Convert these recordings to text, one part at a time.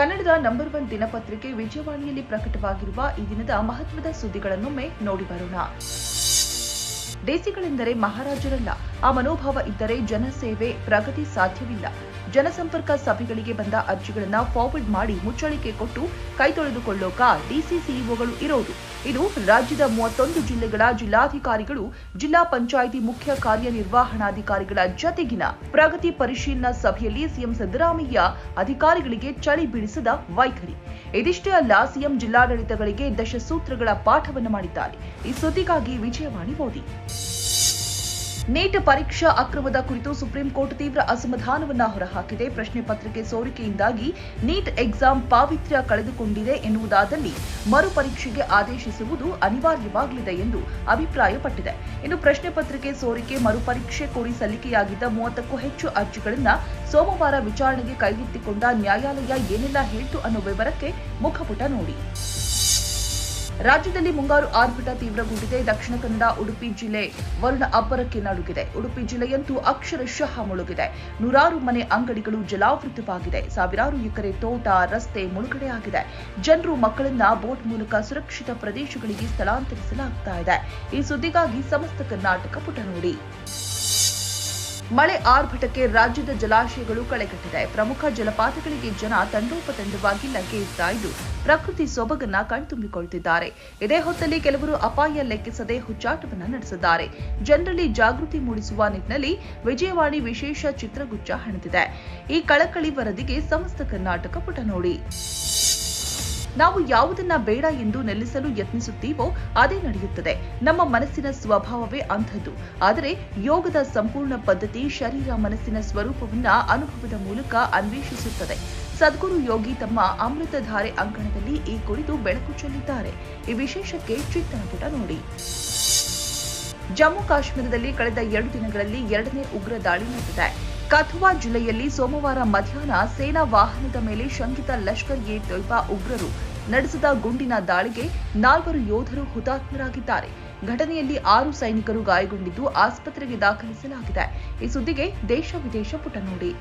ಕನ್ನಡದ number one ದಿನಪತ್ರಿಕೆ ವಿಜಯವಾಣಿಯಲ್ಲಿ ಪ್ರಕಟವಾಗಿರುವ ಈ ದಿನದ ಮಹತ್ವದ ಸುದ್ದಿಗಳನ್ನೊಮ್ಮೆ ನೋಡಿ ಬರೋಣ. ಡಿಸಿಗಳೆಂದರೆ ಮಹಾರಾಜರಲ್ಲ. ಆ ಮನೋಭಾವ ಇದ್ದರೆ ಜನಸೇವೆ ಪ್ರಗತಿ ಸಾಧ್ಯವಿಲ್ಲ. ಜನಸಂಪರ್ಕ ಸಭೆಗಳಿಗೆ ಬಂದ ಅರ್ಜಿಗಳನ್ನ ಫಾರ್ವರ್ಡ್ ಮಾಡಿ ಮುಚ್ಚಳಿಕೆ ಕೊಟ್ಟು ಕೈ ತೊಳೆದುಕೊಳ್ಳೋಕ ಡಿಸಿ ಸಿಇಒಗಳು ಇರೋದು. ಇದು ರಾಜ್ಯದ ಮೂವತ್ತೊಂದು ಜಿಲ್ಲೆಗಳ ಜಿಲ್ಲಾಧಿಕಾರಿಗಳು, ಜಿಲ್ಲಾ ಪಂಚಾಯಿತಿ ಮುಖ್ಯ ಕಾರ್ಯನಿರ್ವಹಣಾಧಿಕಾರಿಗಳ ಜತೆಗಿನ ಪ್ರಗತಿ ಪರಿಶೀಲನಾ ಸಭೆಯಲ್ಲಿ ಸಿಎಂ ಸಿದ್ದರಾಮಯ್ಯ ಅಧಿಕಾರಿಗಳಿಗೆ ಚಳಿ ಬೀಳಿಸದ ವೈಖರಿ. ಇದಿಷ್ಟೇ ಅಲ್ಲ, ಸಿಎಂ ಜಿಲ್ಲಾಡಳಿತಗಳಿಗೆ ದಶಸೂತ್ರಗಳ ಪಾಠವನ್ನು ಮಾಡಿದ್ದಾರೆ. ಈ ಸುದ್ದಿಗಾಗಿ ವಿಜಯವಾಣಿ ಮೋದಿ. ನೀಟ್ ಪರೀಕ್ಷಾ ಅಕ್ರಮದ ಕುರಿತು ಸುಪ್ರೀಂ ಕೋರ್ಟ್ ತೀವ್ರ ಅಸಮಾಧಾನವನ್ನ ಹೊರಹಾಕಿದೆ. ಪ್ರಶ್ನೆ ಪತ್ರಿಕೆ ಸೋರಿಕೆಯಿಂದಾಗಿ ನೀಟ್ ಎಕ್ಸಾಮ್ ಪಾವಿತ್ರ್ಯ ಕಳೆದುಕೊಂಡಿದೆ ಎನ್ನುವುದಾದಲ್ಲಿ ಮರುಪರೀಕ್ಷೆಗೆ ಆದೇಶಿಸುವುದು ಅನಿವಾರ್ಯವಾಗಲಿದೆ ಎಂದು ಅಭಿಪ್ರಾಯಪಟ್ಟಿದೆ. ಇನ್ನು ಪ್ರಶ್ನೆ ಪತ್ರಿಕೆ ಸೋರಿಕೆ ಮರುಪರೀಕ್ಷೆ ಕೋರಿ ಸಲ್ಲಿಕೆಯಾಗಿದ್ದ ಮೂವತ್ತಕ್ಕೂ ಹೆಚ್ಚು ಅರ್ಜಿಗಳನ್ನ ಸೋಮವಾರ ವಿಚಾರಣೆಗೆ ಕೈಗೆತ್ತಿಕೊಂಡ ನ್ಯಾಯಾಲಯ ಏನೆಲ್ಲ ಹೇಳಿತು ಅನ್ನೋ ವಿವರಕ್ಕೆ ಮುಖಪುಟ ನೋಡಿ. ರಾಜ್ಯದಲ್ಲಿ ಮುಂಗಾರು ಆರ್ಭಟ ತೀವ್ರಗೊಂಡಿದೆ. ದಕ್ಷಿಣ ಕನ್ನಡ, ಉಡುಪಿ ಜಿಲ್ಲೆ ವರುಣ ಅಬ್ಬರಕ್ಕೆ ನಡುಗಿದೆ. ಉಡುಪಿ ಜಿಲ್ಲೆಯಂತೂ ಅಕ್ಷರಶಃ ಮುಳುಗಿದೆ. ನೂರಾರು ಮನೆ ಅಂಗಡಿಗಳು ಜಲಾವೃತವಾಗಿದೆ. ಸಾವಿರಾರು ಎಕರೆ ತೋಟ, ರಸ್ತೆ ಮುಳುಗಡೆಯಾಗಿದೆ. ಜನರು ಮಕ್ಕಳನ್ನ ಬೋಟ್ ಮೂಲಕ ಸುರಕ್ಷಿತ ಪ್ರದೇಶಗಳಿಗೆ ಸ್ಥಳಾಂತರಿಸಲಾಗ್ತಾ ಇದೆ. ಈ ಸುದ್ದಿಗಾಗಿ ಸಮಸ್ತ ಕರ್ನಾಟಕ ಪುಟ ನೋಡಿ ಮಳೆ ಆರ್ಭಟಕ್ಕೆ ರಾಜ್ಯದ ಜಲಾಶಯಗಳು ಕಳೆಗಟ್ಟಿದೆ. ಪ್ರಮುಖ ಜಲಪಾತಗಳಿಗೆ ಜನ ತಂಡೋಪತಂಡವಾಗಿ ಲಗ್ಗೆ ಇಡ್ತಾ ಇದ್ದು, ಪ್ರಕೃತಿ ಸೊಬಗನ್ನ ಕಣ್ತುಂಬಿಕೊಳ್ತಿದ್ದಾರೆ. ಇದೇ ಹೊತ್ತಲ್ಲಿ ಕೆಲವರು ಅಪಾಯ ಲೆಕ್ಕಿಸದೆ ಹುಚ್ಚಾಟವನ್ನ ನಡೆಸಿದ್ದಾರೆ. ಜನರಲ್ಲಿ ಜಾಗೃತಿ ಮೂಡಿಸುವ ನಿಟ್ಟಿನಲ್ಲಿ ವಿಜಯವಾಣಿ ವಿಶೇಷ ಚಿತ್ರಗುಚ್ಛ ಹಣಿದಿದೆ. ಈ ಕಳಕಳಿ ವರದಿಗೆ ಸಮಸ್ತ ಕರ್ನಾಟಕ ಪುಟ ನೋಡಿ. ನಾವು ಯಾವುದನ್ನ ಬೇಡ ಎಂದು ನೆಲೆಸಲು ಯತ್ನಿಸುತ್ತೀವೋ ಅದೇ ನಡೆಯುತ್ತದೆ. ನಮ್ಮ ಮನಸ್ಸಿನ ಸ್ವಭಾವವೇ ಅಂಥದ್ದು. ಆದರೆ ಯೋಗದ ಸಂಪೂರ್ಣ ಪದ್ಧತಿ ಶರೀರ ಮನಸ್ಸಿನ ಸ್ವರೂಪವನ್ನ ಅನುಭವದ ಮೂಲಕ ಅನ್ವೇಷಿಸುತ್ತದೆ. ಸದ್ಗುರು ಯೋಗಿ ತಮ್ಮ ಅಮೃತಧಾರೆ ಅಂಕಣದಲ್ಲಿ ಈ ಕುರಿತು ಬೆಳಕು ಚೆಲ್ಲಿದ್ದಾರೆ. ಈ ವಿಶೇಷಕ್ಕೆ ಚಿತ್ತನಪುಟ ನೋಡಿ. ಜಮ್ಮು ಕಾಶ್ಮೀರದಲ್ಲಿ ಕಳೆದ ಎರಡು ದಿನಗಳಲ್ಲಿ ಎರಡನೇ ಉಗ್ರ ದಾಳಿ ನಡೆದಿದೆ. ಕಥುವಾ ಜಿಲ್ಲೆಯಲ್ಲಿ ಸೋಮವಾರ ಮಧ್ಯಾಹ್ನ ಸೇನಾ ವಾಹನದ ಮೇಲೆ ಶಂಕಿತ ಲಷ್ಕರ್ ಎ ತೊಯ್ಬಾ ಉಗ್ರರು ನಡೆಸಿದ ಗುಂಡಿನ ದಾಳಿಗೆ ನಾಲ್ವರು ಯೋಧರು ಹುತಾತ್ಮರಾಗಿದ್ದಾರೆ. ಘಟನೆಯಲ್ಲಿ ಆರು ಸೈನಿಕರು ಗಾಯಗೊಂಡಿದ್ದು ಆಸ್ಪತ್ರೆಗೆ ದಾಖಲಿಸಲಾಗಿದೆ. ಈ ಸುದ್ದಿಗೆ ದೇಶ ವಿದೇಶ ಪುಟ ನೋಡಿ.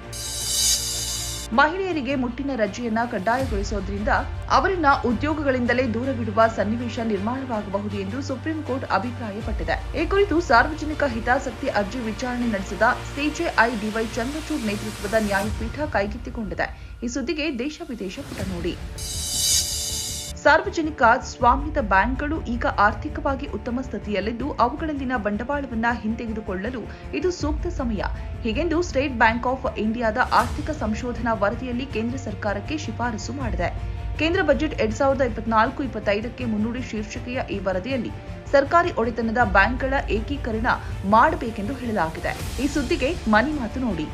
ಮಹಿಳೆಯರಿಗೆ ಮುಟ್ಟಿನ ರಜೆಯನ್ನ ಕಡ್ಡಾಯಗೊಳಿಸೋದ್ರಿಂದ ಅವರನ್ನ ಉದ್ಯೋಗಗಳಿಂದಲೇ ದೂರವಿಡುವ ಸನ್ನಿವೇಶ ನಿರ್ಮಾಣವಾಗಬಹುದು ಎಂದು ಸುಪ್ರೀಂ ಕೋರ್ಟ್ ಅಭಿಪ್ರಾಯಪಟ್ಟಿದೆ. ಈ ಕುರಿತು ಸಾರ್ವಜನಿಕ ಹಿತಾಸಕ್ತಿ ಅರ್ಜಿ ವಿಚಾರಣೆ ನಡೆಸಿದ ಸಿಜೆಐ ಡಿವೈ ಚಂದ್ರಚೂಡ್ ನೇತೃತ್ವದ ನ್ಯಾಯಪೀಠ ಕೈಗೆತ್ತಿಕೊಂಡಿದೆ. ಈ ಸುದ್ದಿಗೆ ದೇಶ ವಿದೇಶ ಪುಟ ನೋಡಿ. ಸಾರ್ವಜನಿಕ ಸ್ವಾಮ್ಯದ ಬ್ಯಾಂಕ್ಗಳು ಈಗ ಆರ್ಥಿಕವಾಗಿ ಉತ್ತಮ ಸ್ಥಿತಿಯಲ್ಲಿದ್ದು, ಅವುಗಳಲ್ಲಿನ ಬಂಡವಾಳವನ್ನ ಹಿಂತೆಗೆದುಕೊಳ್ಳಲು ಇದು ಸೂಕ್ತ ಸಮಯ. ಹೀಗೆಂದು ಸ್ಟೇಟ್ ಬ್ಯಾಂಕ್ ಆಫ್ ಇಂಡಿಯಾದ ಆರ್ಥಿಕ ಸಂಶೋಧನಾ ವರದಿಯಲ್ಲಿ ಕೇಂದ್ರ ಸರ್ಕಾರಕ್ಕೆ ಶಿಫಾರಸು ಮಾಡಿದೆ. ಕೇಂದ್ರ ಬಜೆಟ್ ಎರಡ್ ಸಾವಿರದ ಇಪ್ಪತ್ನಾಲ್ಕು ಇಪ್ಪತ್ತೈದಕ್ಕೆ ಮುನ್ನುಡಿ ಶೀರ್ಷಿಕೆಯ ಈ ವರದಿಯಲ್ಲಿ ಸರ್ಕಾರಿ ಒಡೆತನದ ಬ್ಯಾಂಕ್ಗಳ ಏಕೀಕರಣ ಮಾಡಬೇಕೆಂದು ಹೇಳಲಾಗಿದೆ. ಈ ಸುದ್ದಿಗೆ ಮನಿ ಮಾತು ನೋಡಿ.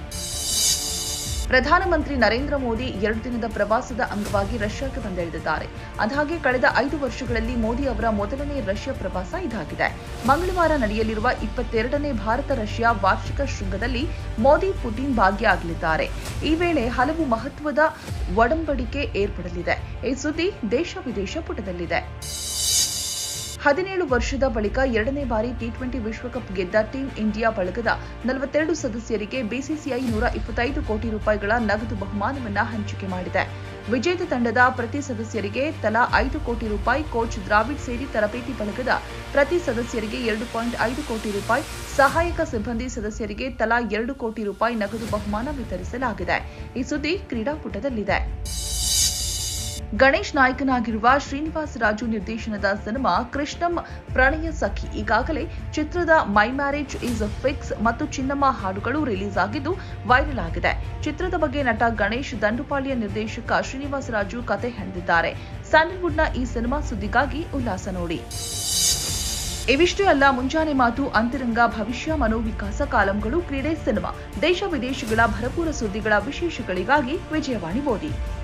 ಪ್ರಧಾನಮಂತ್ರಿ ನರೇಂದ್ರ ಮೋದಿ ಎರಡು ದಿನದ ಪ್ರವಾಸದ ಅಂಗವಾಗಿ ರಷ್ಯಾಕ್ಕೆ ಬಂದಿಳಿದಿದ್ದಾರೆ. ಅದಾಗೆ ಕಳೆದ ಐದು ವರ್ಷಗಳಲ್ಲಿ ಮೋದಿ ಅವರ ಮೊದಲನೇ ರಷ್ಯಾ ಪ್ರವಾಸ ಇದಾಗಿದೆ. ಮಂಗಳವಾರ ನಡೆಯಲಿರುವ ಇಪ್ಪತ್ತೆರಡನೇ ಭಾರತ ರಷ್ಯಾ ವಾರ್ಷಿಕ ಶೃಂಗದಲ್ಲಿ ಮೋದಿ ಪುಟಿನ್ ಭಾಗಿಯಾಗಲಿದ್ದಾರೆ ಈ ವೇಳೆ ಹಲವು ಮಹತ್ವದ ಒಡಂಬಡಿಕೆ ಏರ್ಪಡಲಿದೆ. ಈ ಸುದ್ದಿ ದೇಶ ವಿದೇಶ ಪುಟದಲ್ಲಿದೆ. ಹದಿನೇಳು ವರ್ಷದ ಬಳಿಕ ಎರಡನೇ ಬಾರಿ ಟಿ ಟ್ವೆಂಟಿ ವಿಶ್ವಕಪ್ ಗೆದ್ದ ಟೀಂ ಇಂಡಿಯಾ ಬಳಗದ ನಲವತ್ತೆರಡು ಸದಸ್ಯರಿಗೆ ಬಿಸಿಸಿಐ ನೂರ ಇಪ್ಪತ್ತೈದು ಕೋಟಿ ರೂಪಾಯಿಗಳ ನಗದು ಬಹುಮಾನವನ್ನು ಹಂಚಿಕೆ ಮಾಡಿದೆ. ವಿಜೇತ ತಂಡದ ಪ್ರತಿ ಸದಸ್ಯರಿಗೆ ತಲಾ ಐದು ಕೋಟಿ ರೂಪಾಯಿ ಕೋಚ್ ದ್ರಾವಿಡ್ ಸೇರಿ ತರಬೇತಿ ಬಳಗದ ಪ್ರತಿ ಸದಸ್ಯರಿಗೆ ಎರಡು ಪಾಯಿಂಟ್ ಐದು ಕೋಟಿ ರೂಪಾಯಿ, ಸಹಾಯಕ ಸಿಬ್ಬಂದಿ ಸದಸ್ಯರಿಗೆ ತಲಾ ಎರಡು ಕೋಟಿ ರೂಪಾಯಿ ನಗದು ಬಹುಮಾನ ವಿತರಿಸಲಾಗಿದೆ. ಈ ಸುದ್ದಿ ಕ್ರೀಡಾಕೂಟದಲ್ಲಿದೆ. ಗಣೇಶ್ ನಾಯಕನಾಗಿರುವ ಶ್ರೀನಿವಾಸ್ ರಾಜು ನಿರ್ದೇಶನದ ಸಿನಿಮಾ ಕೃಷ್ಣಂ ಪ್ರಣಯ ಸಖಿ. ಈಗಾಗಲೇ ಚಿತ್ರದ ಮೈ ಮ್ಯಾರೇಜ್ ಈಸ್ ಫಿಕ್ಸ್ ಮತ್ತು ಚಿನ್ನಮ್ಮ ಹಾಡುಗಳು ರಿಲೀಸ್ ಆಗಿದ್ದು ವೈರಲ್ ಆಗಿದೆ. ಚಿತ್ರದ ಬಗ್ಗೆ ನಟ ಗಣೇಶ್ ದಂಡುಪಾಳ್ಯ ನಿರ್ದೇಶಕ ಶ್ರೀನಿವಾಸ್ ರಾಜು ಕತೆ ಹೆಣೆದಿದ್ದಾರೆ ಸ್ಯಾಂಡಲ್ವುಡ್ನ ಈ ಸಿನಿಮಾ ಸುದ್ದಿಗಾಗಿ ಉಲ್ಲಾಸ ನೋಡಿ. ಇವಿಷ್ಟೇ ಅಲ್ಲ, ಮುಂಜಾನೆ ಮಾತು, ಅಂತರಂಗ, ಭವಿಷ್ಯ, ಮನೋವಿಕಾಸ ಕಾಲಂಗಳು, ಕ್ರೀಡೆ, ಸಿನಿಮಾ, ದೇಶ ವಿದೇಶಗಳ ಭರಪೂರ ಸುದ್ದಿಗಳ ವಿಶೇಷಗಳಿಗಾಗಿ ವಿಜಯವಾಣಿ ಮೋದಿ.